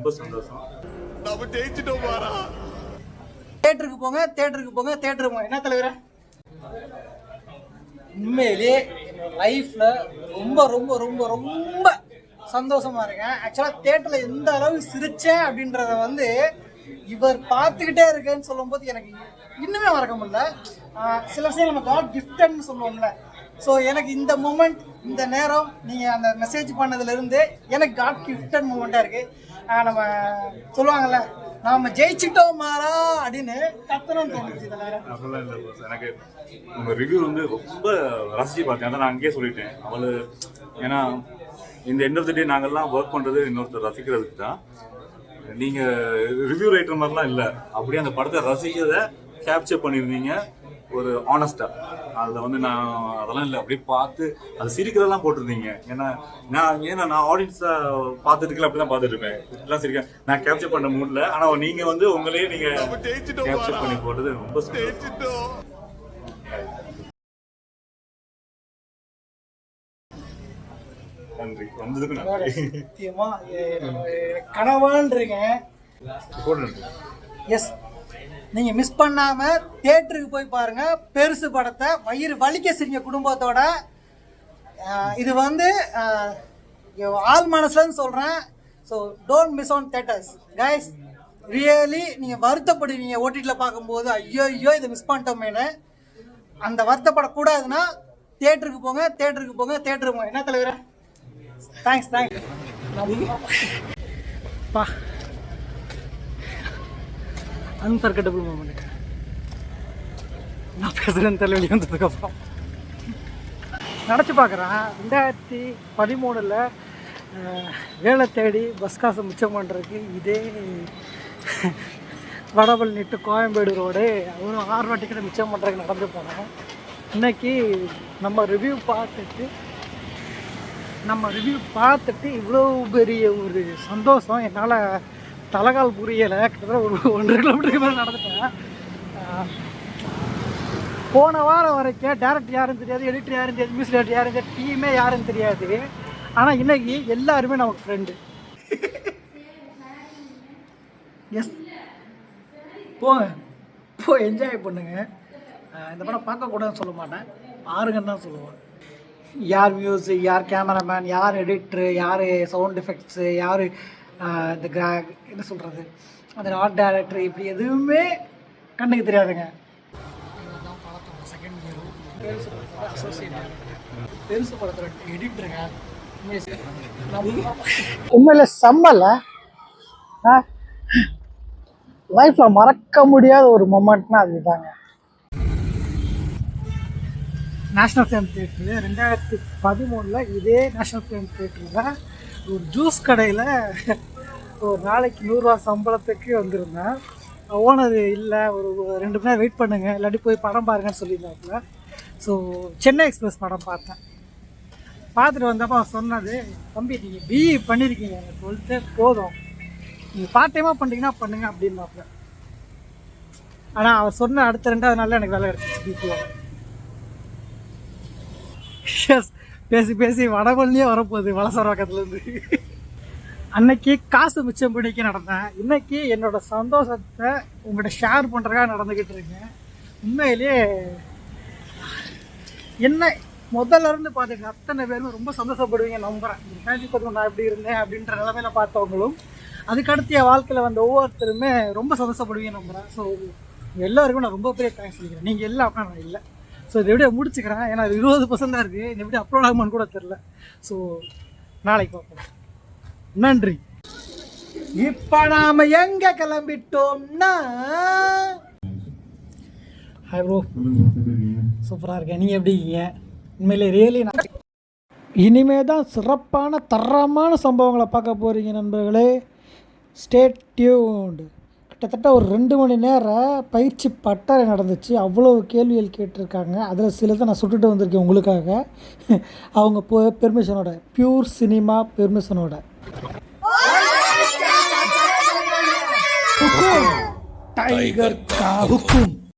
ரொம்ப சந்தோஷம். தேட்டருக்கு போங்க தேட்டருக்கு போங்க தேட்டருக்கு போங்க. என்ன தலைவரே? உண்மையிலேயே லைஃப்ல ரொம்ப ரொம்ப ரொம்ப ரொம்ப சந்தோஷமா இருக்கேன். ஆக்சுவலா தேட்டர்ல எந்த அளவு சிரிச்சேன் அப்படின்றத வந்து இவர் பார்த்துக்கிட்டே இருக்கேன்னு சொல்லும்போது எனக்கு இன்னுமே மறக்க முடியல. சில விஷயம் நம்ம காட் கிஃப்டட்னு சொல்லுவோம்ல. ஸோ எனக்கு இந்த மூமெண்ட் இந்த நேரம் நீங்கள் அந்த மெசேஜ் பண்ணதுலேருந்து எனக்கு காட் கிஃப்டட் மூமெண்ட்டாக இருக்குது நம்ம சொல்லுவாங்கல்ல நாம ஜெயிச்சிட்டோம் மாறா அப்படின்னு கத்தணும்னு தோணுச்சு அப்படிலாம் இல்லை எனக்கு உங்கள் ரிவ்யூ வந்து ரொம்ப ரசிச்சு பார்த்தேன். அதான் நான் அங்கேயே சொல்லிட்டேன். அவள் ஏன்னா இந்த எண்ட் ஆஃப் த டே நாங்கள்லாம் ஒர்க் பண்ணுறது இன்னொருத்தர் ரசிக்கிறதுக்கு தான். நீங்கள் ரிவ்யூ ரைட்டர் மாதிரிலாம் இல்லை. அப்படியே அந்த படத்தை ரசிக்கிறத கேப்சர் பண்ணியிருந்தீங்க. ஒரு ஆனஸ்டாக அதில் வந்து நான் அதெல்லாம் இல்லை அப்படியே பார்த்து அது சிரிக்கிறதெல்லாம் போட்டிருந்தீங்க. ஏன்னா நான் ஏன்னா நான் ஆடியன்ஸை பார்த்துட்டு இருக்கல அப்படி தான் பார்த்துட்டு இருப்பேன் இப்படிலாம் சிரிக்க நான் கேப்சர் பண்ண முடியல ஆனால் நீங்க வந்து உங்களையே நீங்க கேப்சர் பண்ணி போட்டது ரொம்ப நன்றி. வந்ததுக்கு நன்றி. சத்தியமா கனவான் இருக்கேன் கூட நன்றி. எஸ் நீங்கள் மிஸ் பண்ணாமல் தேட்டருக்கு போய் பாருங்கள் பெருசு படத்தை வயிறு வலிக்க செஞ்ச குடும்பத்தோட. இது வந்து ஆள் மனசுலன்னு சொல்கிறேன் so don't miss on theatres guys really நீங்கள் வருத்தப்படுவீங்க ஓடிடியில் பார்க்கும்போது. ஐயோ ஐயோ இதை மிஸ் பண்ணிட்டோமேனு அந்த வருத்தப்படக்கூடாதுன்னா தேட்டருக்கு போங்க தேட்டருக்கு போங்க தேட்டருக்கு போங்க. என்ன தலைவர்? தேங்க்ஸ் தேங்க்ஸ் பா. அன்ஃபர்கட்டபிள் மூமெண்ட் நான் பேசுகிறேன் தலைவலி வந்ததுக்கப்புறம் நினச்சி பார்க்குறேன். ரெண்டாயிரத்தி பதிமூணில் வேலை தேடி பஸ் காசு மிச்சம் பண்ணுறதுக்கு இதே வடபழனி டு கோயம்பேடு ரோடு ஒரு ஆறுரூவா டிக்கெட்டை மிச்சம் பண்ணுறதுக்கு நடந்து போனோம். இன்னைக்கு நம்ம ரிவ்யூ பார்த்துட்டு நம்ம ரிவ்யூ பார்த்துட்டு இவ்வளோ பெரிய ஒரு சந்தோஷம். என்னால் தலைகால் புரியலை. கிட்டத்தட்ட ஒரு ஒன்றரை கிலோமீட்டருக்கு மேலே நடந்துட்டேன். போன வாரம் வரைக்கும் டேரக்டர் யாரும் தெரியாது எடிட்டர் யாரும் தெரியாது மியூசிக் டேரக்டர் யாரும் தெரியாது டீமே யாரும் தெரியாது. ஆனால் இன்னைக்கு எல்லாருமே நமக்கு ஃப்ரெண்டு எஸ் போங்க. போ என்ஜாய் பண்ணுங்க. இந்த படம் பார்க்கக்கூடாதுன்னு சொல்ல மாட்டேன். பாருங்கன்னு தான் சொல்லுவேன். யார் மியூசிக் யார் கேமராமேன் யார் எடிட்ரு யார் சவுண்ட் எஃபெக்ட்ஸு யார் இந்த கிரா என்ன சொல்கிறது அந்த ஆர்ட் டைரக்டர் இப்படி எதுவுமே கண்ணுக்கு தெரியாதுங்க. பெருசு படத்தில் எடிட்டருங்க உண்மையில செம்மல்ல. லைஃப்பில் மறக்க முடியாத ஒரு மொமெண்ட்னா அதுதாங்க. நேஷ்னல் ஃபிலிம் தேட்டரு ரெண்டாயிரத்தி பதிமூணில் இதே நேஷ்னல் ஃபிலிம் தேட்டரில் ஒரு ஜூஸ் கடையில் ஒரு நாளைக்கு நூறுரூவா சம்பளத்துக்கு வந்திருந்தேன். ஓனர் இல்லை ஒரு ரெண்டு மணி நேரம் வெயிட் பண்ணுங்க. இல்லாட்டி போய் படம் பாருங்கன்னு சொல்லியிருந்தாப்புல. ஸோ சென்னை எக்ஸ்பிரஸ் படம் பார்த்தேன். பார்த்துட்டு வந்தப்போ அவன் சொன்னது தம்பி நீங்கள் பிஇ பண்ணியிருக்கீங்க எனக்கு டுவெல்த்து போதும். நீங்கள் பார்ட் டைமாக பண்ணுறீங்கன்னா பண்ணுங்க அப்படின்னாப்புல. ஆனால் அவர் சொன்ன அடுத்த ரெண்டாவது நாளில் எனக்கு வேலை கிடச்சிச்சு பிபிஓ எஸ் பேசி பேசி வடபழனியே வரப்போகுது வளசரவாக்கத்துலேருந்து அன்னைக்கு காசு மிச்சம் பிடிக்க நடந்தேன். இன்னைக்கு என்னோட சந்தோஷத்தை உங்கள்கிட்ட ஷேர் பண்ணுறக்காக நடந்துக்கிட்டு இருக்கேன். உண்மையிலேயே என்ன முதல்ல இருந்து பார்த்துட்டு அத்தனை பேருமே ரொம்ப சந்தோஷப்படுவீங்க நம்புறேன். ரெண்டாயிரத்தி பதினொன்று நான் எப்படி இருந்தேன் அப்படின்ற நிலமையில பார்த்தவங்களும் அதுக்கடுத்து என் வாழ்க்கையில் வந்த ஒவ்வொருத்தருமே ரொம்ப சந்தோஷப்படுவீங்க நம்புகிறேன் ஸோ எல்லாருக்கும் நான் ரொம்ப பெரிய தேங்க்ஸ் சொல்லிக்கிறேன். நீங்கள் இல்லை அப்படின்னா நான் இல்லை. ஸோ இதை எப்படியே முடிச்சுக்கிறேன். ஏன்னா இது இருபது பர்சன்ட் தான் இருக்குது இது எப்படி அப்லோட் ஆகுமான்னு கூட தெரில ஸோ நாளைக்கு பார்ப்போம். நன்றி. இப்போ நாம எங்க கிளம்பிட்டோம்னா? ஹாய் ப்ரோ சூப்பராக இருக்கேன். நீங்கள் எப்படி இருக்கீங்க? உண்மையிலே ரியலி நான் இனிமே தான் சிறப்பான தரமான சம்பவங்களை பார்க்க போகிறீங்க நண்பர்களே. ஸ்டேட் டியூண்டு கிட்டத்தட்ட ஒரு ரெண்டு மணி நேரம் பயிற்சி பட்டறை நடந்துச்சு. அவ்வளோ கேள்விகள் கேட்டிருக்காங்க. அதில் சிலதை நான் சுட்டுட்டு வந்திருக்கேன் உங்களுக்காக. அவங்க போ பெர்மிஷனோட பியூர் சினிமா பெர்மிஷனோட Hukum! Tiger Ka Hukum.